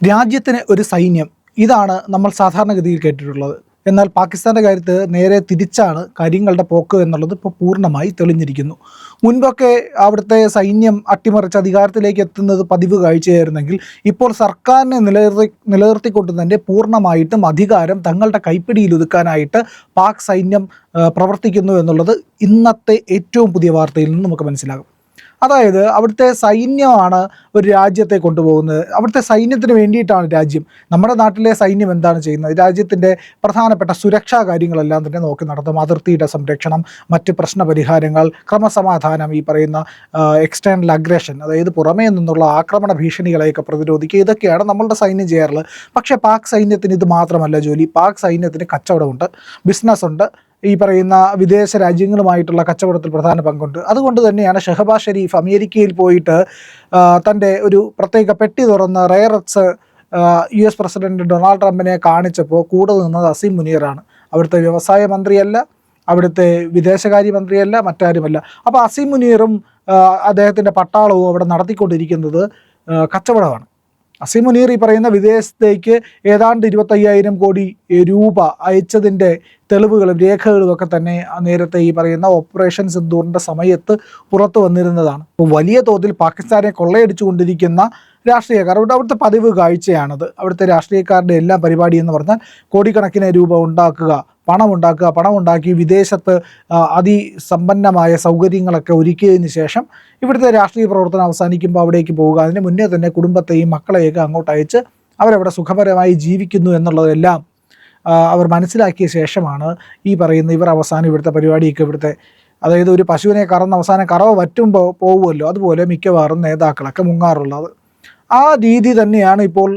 രാജ്യത്തിന് ഒരു സൈന്യം. ഇതാണ് നമ്മൾ സാധാരണഗതിയിൽ കേട്ടിട്ടുള്ളത്. എന്നാൽ പാകിസ്ഥാന്റെ കാര്യത്ത് നേരെ തിരിച്ചാണ് കാര്യങ്ങളുടെ പോക്ക് എന്നുള്ളത് ഇപ്പോൾ പൂർണമായി തെളിഞ്ഞിരിക്കുന്നു. മുൻപൊക്കെ അവിടുത്തെ സൈന്യം അട്ടിമറിച്ച് അധികാരത്തിലേക്ക് എത്തുന്നത് പതിവ് കാഴ്ചയായിരുന്നെങ്കിൽ ഇപ്പോൾ സർക്കാരിനെ നിലനിർത്തി നിലനിർത്തിക്കൊണ്ട് തന്നെ പൂർണമായിട്ടും അധികാരം തങ്ങളുടെ കൈപ്പിടിയിൽ ഒതുക്കാനായിട്ട് പാക് സൈന്യം പ്രവർത്തിക്കുന്നു എന്നുള്ളത് ഇന്നത്തെ ഏറ്റവും പുതിയ വാർത്തയിൽ നിന്ന് നമുക്ക് മനസ്സിലാകും. അതായത് അവിടുത്തെ സൈന്യമാണ് ഒരു രാജ്യത്തെ കൊണ്ടുപോകുന്നത്. അവിടുത്തെ സൈന്യത്തിന് വേണ്ടിയിട്ടാണ് രാജ്യം. നമ്മുടെ നാട്ടിലെ സൈന്യം എന്താണ് ചെയ്യുന്നത്? രാജ്യത്തിന്റെ പ്രധാനപ്പെട്ട സുരക്ഷാ കാര്യങ്ങളെല്ലാം തന്നെ നോക്കി നടത്തും. അതിർത്തിയുടെ സംരക്ഷണം മറ്റ് പ്രശ്ന പരിഹാരങ്ങൾ ക്രമസമാധാനം ഈ പറയുന്ന എക്സ്റ്റേണൽ അഗ്രഷൻ അതായത് പുറമേ നിന്നുള്ള ആക്രമണ ഭീഷണികളെയൊക്കെ പ്രതിരോധിക്കുക. ഇതൊക്കെയാണ് നമ്മളുടെ സൈന്യം ചെയ്യാറുള്ളത്. പക്ഷേ പാക് സൈന്യത്തിന് ഇത് മാത്രമല്ല ജോലി. പാക് സൈന്യത്തിന് കച്ചവടമുണ്ട് ബിസിനസ് ഉണ്ട്. ഈ പറയുന്ന വിദേശ രാജ്യങ്ങളുമായിട്ടുള്ള കച്ചവടത്തിൽ പ്രധാന പങ്കുണ്ട്. അതുകൊണ്ട് തന്നെയാണ് ഷെഹബാസ് ഷെരീഫ് അമേരിക്കയിൽ പോയിട്ട് തന്റെ ഒരു പ്രത്യേക പെട്ടി തുറന്ന് റയറക്സ് യു എസ് പ്രസിഡന്റ് ഡൊണാൾഡ് ട്രംപിനെ കാണിച്ചപ്പോൾ കൂടെ നിന്നത് അസീം മുനീറാണ്. അവിടുത്തെ വ്യവസായ മന്ത്രിയല്ല അവിടുത്തെ വിദേശകാര്യ മന്ത്രിയല്ല മറ്റാരുമല്ല. അപ്പോൾ അസീം മുനീറും അദ്ദേഹത്തിന്റെ പട്ടാളവും അവിടെ നടത്തിക്കൊണ്ടിരിക്കുന്നത് കച്ചവടമാണ്. അസീം മുനീർ ഈ പറയുന്ന വിദേശത്തേക്ക് ഏതാണ്ട് ഇരുപത്തയ്യായിരം കോടി രൂപ അയച്ചതിന്റെ തെളിവുകളും രേഖകളും ഒക്കെ തന്നെ നേരത്തെ ഈ പറയുന്ന ഓപ്പറേഷൻ സിന്ദൂറിന്റെ സമയത്ത് പുറത്തു വന്നിരുന്നതാണ്. അപ്പോൾ വലിയ തോതിൽ പാകിസ്ഥാനെ കൊള്ളയടിച്ചുകൊണ്ടിരിക്കുന്ന രാഷ്ട്രീയക്കാർ അവിടെ അവിടുത്തെ പതിവ് കാഴ്ചയാണത്. അവിടുത്തെ രാഷ്ട്രീയക്കാരുടെ എല്ലാ പരിപാടി എന്ന് പറഞ്ഞാൽ കോടിക്കണക്കിന് രൂപ ഉണ്ടാക്കുക പണം പണമുണ്ടാക്കി വിദേശത്ത് അതിസമ്പന്നമായ സൗകര്യങ്ങളൊക്കെ ഒരുക്കിയതിന് ശേഷം ഇവിടുത്തെ രാഷ്ട്രീയ പ്രവർത്തനം അവസാനിക്കുമ്പോൾ അവിടേക്ക് പോവുക. അതിന് മുന്നേ തന്നെ കുടുംബത്തെയും മക്കളെയൊക്കെ അങ്ങോട്ട് അയച്ച് അവരവിടെ സുഖപരമായി ജീവിക്കുന്നു എന്നുള്ളതെല്ലാം അവർ മനസ്സിലാക്കിയ ശേഷമാണ് ഈ പറയുന്ന ഇവർ അവസാനം ഇവിടുത്തെ പരിപാടിയൊക്കെ ഇവിടുത്തെ അതായത് ഒരു പശുവിനെ കറന്ന് അവസാനം കറവ് വറ്റുമ്പോൾ പോകുമല്ലോ അതുപോലെ മിക്കവാറും നേതാക്കളൊക്കെ മുങ്ങാറുള്ളത്. ആ രീതി തന്നെയാണ് ഇപ്പോൾ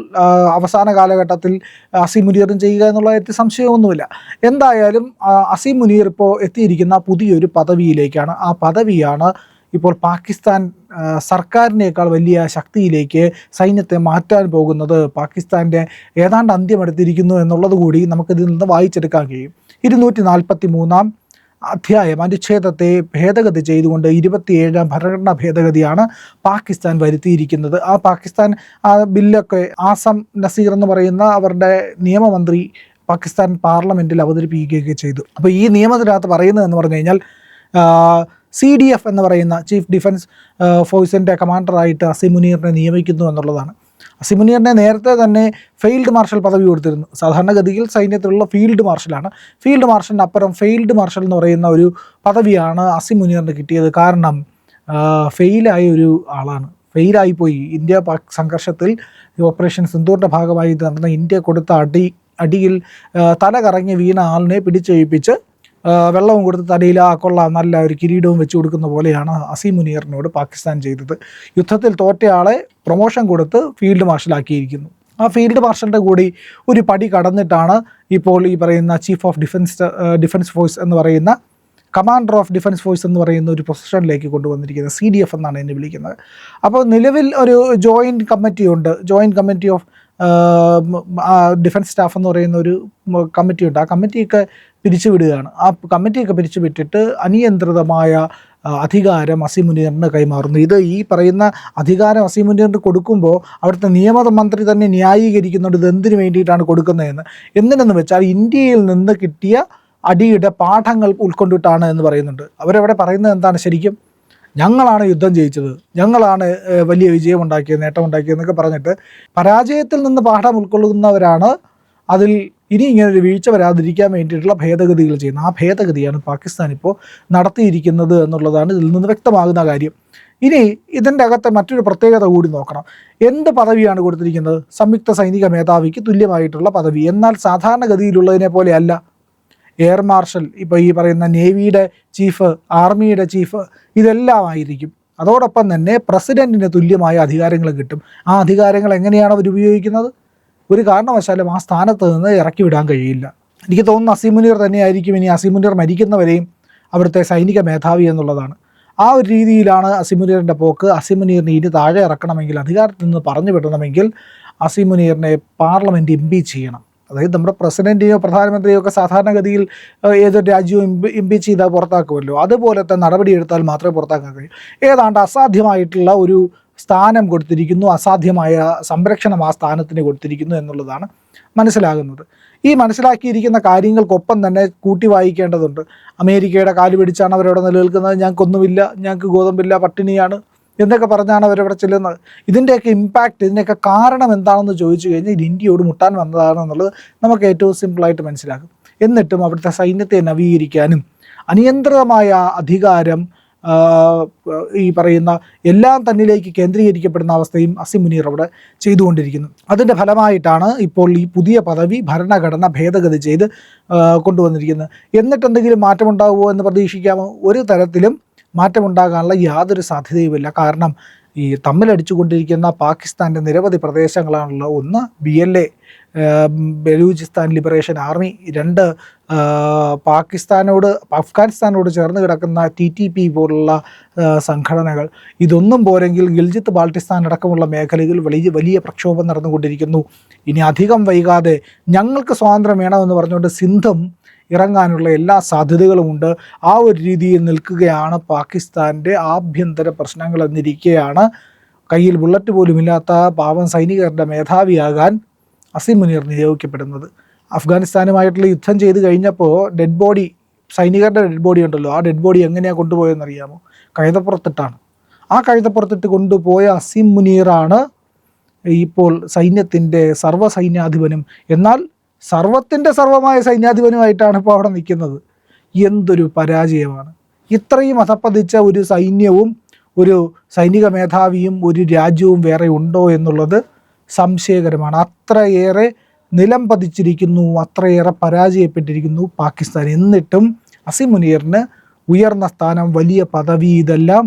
അവസാന കാലഘട്ടത്തിൽ അസീം മുനീറും ചെയ്യുക എന്നുള്ള കാര്യത്തിൽ സംശയമൊന്നുമില്ല. എന്തായാലും അസീം മുനീർ ഇപ്പോൾ എത്തിയിരിക്കുന്ന പുതിയൊരു പദവിയിലേക്കാണ്. ആ പദവിയാണ് ഇപ്പോൾ പാകിസ്ഥാൻ സർക്കാരിനേക്കാൾ വലിയ ശക്തിയിലേക്ക് സൈന്യത്തെ മാറ്റാൻ പോകുന്നത്. പാകിസ്ഥാന്റെ ഏതാണ്ട് അന്ത്യമെടുത്തിരിക്കുന്നു എന്നുള്ളത് കൂടി നമുക്കിതിൽ നിന്ന് വായിച്ചെടുക്കാൻ കഴിയും. ഇരുന്നൂറ്റി നാൽപ്പത്തി മൂന്നാം അധ്യായം. അനുച്ഛേദത്തെ ഭേദഗതി ചെയ്തുകൊണ്ട് ഇരുപത്തിയേഴാം ഭരണഘടനാ ഭേദഗതിയാണ് പാകിസ്ഥാൻ വരുത്തിയിരിക്കുന്നത്. ആ പാകിസ്ഥാൻ ആ ബില്ലൊക്കെ ആസം നസീർ എന്ന് പറയുന്ന അവരുടെ നിയമമന്ത്രി പാകിസ്ഥാൻ പാർലമെന്റിൽ അവതരിപ്പിക്കുകയൊക്കെ ചെയ്തു. അപ്പോൾ ഈ നിയമത്തിനകത്ത് പറയുന്നത് എന്ന് പറഞ്ഞു കഴിഞ്ഞാൽ സി ഡി എഫ് എന്ന് പറയുന്ന ചീഫ് ഡിഫൻസ് ഫോഴ്സിന്റെ കമാൻഡറായിട്ട് അസിം മുനീറിനെ നിയമിക്കുന്നു എന്നുള്ളതാണ്. അസിം മുനീറിനെ നേരത്തെ തന്നെ ഫെയിൽഡ് മാർഷൽ പദവി കൊടുത്തിരുന്നു. സാധാരണഗതിയിൽ സൈന്യത്തിലുള്ള ഫീൽഡ് മാർഷലാണ്. ഫീൽഡ് മാർഷലിന് അപ്പുറം ഫെയിൽഡ് മാർഷൽ എന്ന് പറയുന്ന ഒരു പദവിയാണ് അസിമുനിയറിന് കിട്ടിയത്. കാരണം ഫെയിലായ ഒരു ആളാണ്. ഫെയിലായിപ്പോയി. ഇന്ത്യ പാക് സംഘർഷത്തിൽ ഓപ്പറേഷൻ സിന്ധൂറിന്റെ ഭാഗമായി നടന്ന ഇന്ത്യ കൊടുത്ത അടി അടിയിൽ തല കറങ്ങി വീണ ആളിനെ പിടിച്ചേൽപ്പിച്ച് വെള്ളവും കൊടുത്ത് തലയിൽ ആ കൊള്ളാം നല്ല ഒരു കിരീടവും വെച്ച് കൊടുക്കുന്ന പോലെയാണ് അസീം മുനീറിനോട് പാകിസ്ഥാൻ ചെയ്തത്. യുദ്ധത്തിൽ തോറ്റയാളെ പ്രൊമോഷൻ കൊടുത്ത് ഫീൽഡ് മാർഷലാക്കിയിരിക്കുന്നു ആ ഫീൽഡ് മാർഷലിന്റെ കൂടി ഒരു പടി കടന്നിട്ടാണ് ഇപ്പോൾ ഈ പറയുന്ന chief of defence defence force എന്ന് പറയുന്ന കമാൻഡർ ഓഫ് ഡിഫൻസ് ഫോഴ്സ് എന്ന് പറയുന്ന ഒരു പൊസിഷനിലേക്ക് കൊണ്ടുവന്നിരിക്കുന്നത്. സി ഡി എഫ് എന്നാണ് എന്നെ വിളിക്കുന്നത്. അപ്പോൾ നിലവിൽ ഒരു ജോയിന്റ് കമ്മിറ്റി ഉണ്ട്. Joint committee of defence staff എന്ന് പറയുന്ന ഒരു കമ്മിറ്റി ഉണ്ട്. ആ കമ്മിറ്റിയൊക്കെ പിരിച്ചുവിടുകയാണ്. ആ കമ്മിറ്റിയൊക്കെ പിരിച്ചുവിട്ടിട്ട് അനിയന്ത്രിതമായ അധികാരം അസിമുനീറിന് കൈമാറുന്നു. ഇത് ഈ പറയുന്ന അധികാരം അസിമുനീറിന് കൊടുക്കുമ്പോൾ അവിടുത്തെ നിയമ മന്ത്രി തന്നെ ന്യായീകരിക്കുന്നുണ്ട് ഇത് എന്തിനു വേണ്ടിയിട്ടാണ് കൊടുക്കുന്നതെന്ന്. എന്തിനെന്ന് വെച്ചാൽ ഇന്ത്യയിൽ നിന്ന് കിട്ടിയ അടിയുടെ പാഠങ്ങൾ ഉൾക്കൊണ്ടിട്ടാണ് എന്ന് പറയുന്നുണ്ട്. അവരവിടെ പറയുന്നത് എന്താണ് ശരിക്കും? ഞങ്ങളാണ് യുദ്ധം ജയിച്ചത്. ഞങ്ങളാണ് വലിയ വിജയമുണ്ടാക്കിയത് നേട്ടമുണ്ടാക്കിയതെന്നൊക്കെ പറഞ്ഞിട്ട് പരാജയത്തിൽ നിന്ന് പാഠം ഉൾക്കൊള്ളുന്നവരാണ് അതിൽ ഇനി ഇങ്ങനെ ഒരു വീഴ്ച വരാതിരിക്കാൻ വേണ്ടിയിട്ടുള്ള ഭേദഗതികൾ ചെയ്യുന്നത്. ആ ഭേദഗതിയാണ് പാകിസ്ഥാൻ ഇപ്പോൾ നടത്തിയിരിക്കുന്നത് എന്നുള്ളതാണ് ഇതിൽ നിന്ന് വ്യക്തമാകുന്ന കാര്യം. ഇനി ഇതിന്റെ അകത്തെ മറ്റൊരു പ്രത്യേകത കൂടി നോക്കണം. എന്ത് പദവിയാണ് കൊടുത്തിരിക്കുന്നത്? സംയുക്ത സൈനിക മേധാവിക്ക് തുല്യമായിട്ടുള്ള പദവി. എന്നാൽ സാധാരണഗതിയിലുള്ളതിനെ പോലെയല്ല. എയർ മാർഷൽ ഇപ്പോൾ ഈ പറയുന്ന നേവിയുടെ ചീഫ് ആർമിയുടെ ചീഫ് ഇതെല്ലാം ആയിരിക്കും. അതോടൊപ്പം തന്നെ പ്രസിഡന്റിന് തുല്യമായ അധികാരങ്ങൾ കിട്ടും. ആ അധികാരങ്ങൾ എങ്ങനെയാണ് അവർ ഉപയോഗിക്കുന്നത്? ഒരു കാരണവശാലും ആ സ്ഥാനത്ത് നിന്ന് ഇറക്കി വിടാൻ കഴിയില്ല. എനിക്ക് തോന്നുന്നു അസിമുനീർ തന്നെയായിരിക്കും ഇനി അസിമുനീർ മരിക്കുന്നവരെയും അവിടുത്തെ സൈനിക മേധാവി എന്നുള്ളതാണ്. ആ ഒരു രീതിയിലാണ് അസിമുനീറിന്റെ പോക്ക്. അസിമുനീറിനെ ഇനി താഴെ ഇറക്കണമെങ്കിൽ അധികാരത്തിൽ നിന്ന് പറഞ്ഞു വിടണമെങ്കിൽ അസിമുനീറിനെ പാർലമെന്റ് ഇമ്പീച്ച് ചെയ്യണം. അതായത് നമ്മുടെ പ്രസിഡന്റെയോ പ്രധാനമന്ത്രിയോ ഒക്കെ സാധാരണഗതിയിൽ ഏതൊരു രാജ്യവും ഇമ്പ് ഇമ്പീച്ച് ചെയ്താൽ പുറത്താക്കുമല്ലോ. അതുപോലത്തെ നടപടിയെടുത്താൽ മാത്രമേ പുറത്താക്കാൻ കഴിയൂ. ഏതാണ്ട് അസാധ്യമായിട്ടുള്ള ഒരു സ്ഥാനം കൊടുത്തിരിക്കുന്നു അസാധ്യമായ സംരക്ഷണം ആ സ്ഥാനത്തിന് കൊടുത്തിരിക്കുന്നു എന്നുള്ളതാണ് മനസ്സിലാകുന്നത്. ഈ മനസ്സിലാക്കിയിരിക്കുന്ന കാര്യങ്ങൾക്കൊപ്പം തന്നെ കൂട്ടി വായിക്കേണ്ടതുണ്ട്. അമേരിക്കയുടെ കാൽ പിടിച്ചാണ് അവരവിടെ നിലനിൽക്കുന്നത്. ഞങ്ങൾക്കൊന്നുമില്ല ഞങ്ങൾക്ക് ഗോതമ്പില്ല പട്ടിണിയാണ് എന്നൊക്കെ പറഞ്ഞാണ് അവരവിടെ ചെല്ലുന്നത്. ഇതിന്റെയൊക്കെ ഇമ്പാക്റ്റ് ഇതിന്റെയൊക്കെ കാരണം എന്താണെന്ന് ചോദിച്ചു കഴിഞ്ഞാൽ ഇത് ഇന്ത്യയോട് മുട്ടാൻ വന്നതാണെന്നുള്ളത് നമുക്ക് ഏറ്റവും സിമ്പിളായിട്ട് മനസ്സിലാകും. എന്നിട്ടും അവിടുത്തെ സൈന്യത്തെ നവീകരിക്കാനും അനിയന്ത്രിതമായ അധികാരം ഈ പറയുന്ന എല്ലാം തന്നിലേക്ക് കേന്ദ്രീകരിക്കപ്പെടുന്ന അവസ്ഥയും അസിം മുനീർ അവിടെ ചെയ്തുകൊണ്ടിരിക്കുന്നു. അതിന്റെ ഫലമായിട്ടാണ് ഇപ്പോൾ ഈ പുതിയ പദവി ഭരണഘടന ഭേദഗതി ചെയ്ത് കൊണ്ടുവന്നിരിക്കുന്നത്. എന്നിട്ട് എന്തെങ്കിലും മാറ്റമുണ്ടാകുമോ എന്ന് പ്രതീക്ഷിക്കാമോ? ഒരു തരത്തിലും മാറ്റമുണ്ടാകാനുള്ള യാതൊരു സാധ്യതയുമില്ല. കാരണം ഈ തമ്മിലടിച്ചുകൊണ്ടിരിക്കുന്ന പാകിസ്ഥാന്റെ നിരവധി പ്രദേശങ്ങളാണുള്ള ഒന്ന് B L A Balochistan liberation army രണ്ട് പാകിസ്ഥാനോട് അഫ്ഗാനിസ്ഥാനോട് ചേർന്ന് കിടക്കുന്ന ടി ടി പി പോലുള്ള സംഘടനകൾ. ഇതൊന്നും പോരെങ്കിൽ ഗിൽജിത്ത് ബാൾട്ടിസ്ഥാൻ അടക്കമുള്ള മേഖലകളിൽ വലിയ വലിയ പ്രക്ഷോഭം നടന്നുകൊണ്ടിരിക്കുന്നു. ഇനി അധികം വൈകാതെ ഞങ്ങൾക്ക് സ്വാതന്ത്ര്യം വേണമെന്ന് പറഞ്ഞുകൊണ്ട് സിന്ധം ഇറങ്ങാനുള്ള എല്ലാ സാധ്യതകളുമുണ്ട് ആ ഒരു രീതിയിൽ നിൽക്കുകയാണ് പാകിസ്ഥാന്റെ ആഭ്യന്തര പ്രശ്നങ്ങൾ എന്നിരിക്കുകയാണ് കയ്യിൽ ബുള്ളറ്റ് പോലുമില്ലാത്ത പാവം സൈനികരുടെ മേധാവിയാകാൻ അസിം മുനീർ നിയോഗിക്കപ്പെടുന്നത്. അഫ്ഗാനിസ്ഥാനുമായിട്ടുള്ള യുദ്ധം ചെയ്ത് കഴിഞ്ഞപ്പോൾ ഡെഡ് ബോഡി സൈനികരുടെ ഡെഡ് ബോഡി ഉണ്ടല്ലോ. ആ ഡെഡ് ബോഡി എങ്ങനെയാണ് കൊണ്ടുപോയതെന്ന് അറിയാമോ കഴുതപ്പുറത്തിട്ടാണ്. ആ കഴുതപ്പുറത്തിട്ട് കൊണ്ടുപോയ അസീം മുനീറാണ് ഇപ്പോൾ സൈന്യത്തിന്റെ സർവ സൈന്യാധിപനും എന്നാൽ സർവത്തിന്റെ സർവമായ സൈന്യാധിപനുമായിട്ടാണ് ഇപ്പോൾ അവിടെ നിൽക്കുന്നത്. എന്തൊരു പരാജയമാണ്. ഇത്രയും അധപ്പതിച്ച ഒരു സൈന്യവും ഒരു സൈനിക മേധാവിയും ഒരു രാജ്യവും വേറെ ഉണ്ടോ എന്നുള്ളത് സംശയകരമാണ്. അത്രയേറെ നിലം പതിച്ചിരിക്കുന്നു അത്രയേറെ പരാജയപ്പെട്ടിരിക്കുന്നു പാകിസ്ഥാൻ. എന്നിട്ടും അസിം മുനീറിന് ഉയർന്ന സ്ഥാനം വലിയ പദവി ഇതെല്ലാം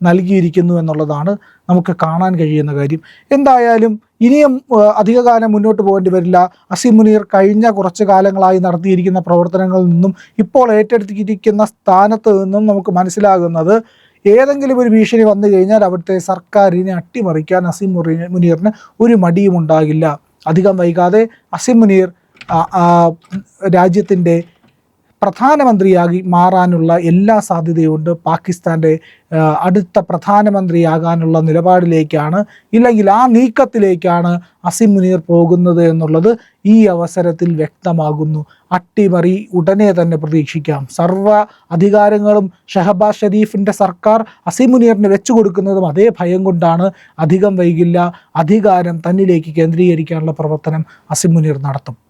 നൽകിയിരിക്കുന്നു എന്നുള്ളതാണ് നമുക്ക് കാണാൻ കഴിയുന്ന കാര്യം. എന്തായാലും ഇനിയും അധികകാലം മുന്നോട്ട് പോകേണ്ടി വരില്ല. അസിം മുനീർ കഴിഞ്ഞ കുറച്ച് കാലങ്ങളായി നടത്തിയിരിക്കുന്ന പ്രവർത്തനങ്ങളിൽ നിന്നും ഇപ്പോൾ ഏറ്റെടുത്തിരിക്കുന്ന സ്ഥാനത്ത് നിന്നും നമുക്ക് മനസ്സിലാകുന്നത് ഏതെങ്കിലും ഒരു ഭീഷണി വന്നു കഴിഞ്ഞാൽ അവിടുത്തെ സർക്കാരിനെ അട്ടിമറിക്കാൻ അസിം മുനീറിന് ഒരു മടിയും ഉണ്ടാകില്ല. അധികം വൈകാതെ അസിം മുനീർ രാജ്യത്തിന്റെ പ്രധാനമന്ത്രിയാകി മാറാനുള്ള എല്ലാ സാധ്യതയുണ്ട്. പാകിസ്ഥാന്റെ അടുത്ത പ്രധാനമന്ത്രിയാകാനുള്ള നിലപാടിലേക്കാണ് ഇല്ലെങ്കിൽ ആ നീക്കത്തിലേക്കാണ് അസിം മുനീർ പോകുന്നത് എന്നുള്ളത് ഈ അവസരത്തിൽ വ്യക്തമാകുന്നു. അട്ടിമറി ഉടനെ തന്നെ പ്രതീക്ഷിക്കാം. സർവ അധികാരങ്ങളും ഷഹബാസ് ഷരീഫിന്റെ സർക്കാർ അസിം മുനീറിന് വെച്ചു കൊടുക്കുന്നതും അതേ ഭയം കൊണ്ടാണ് അധികം വൈകില്ല അധികാരം തന്നിലേക്ക് കേന്ദ്രീകരിക്കാനുള്ള പ്രവർത്തനം അസിം മുനീർ നടത്തും.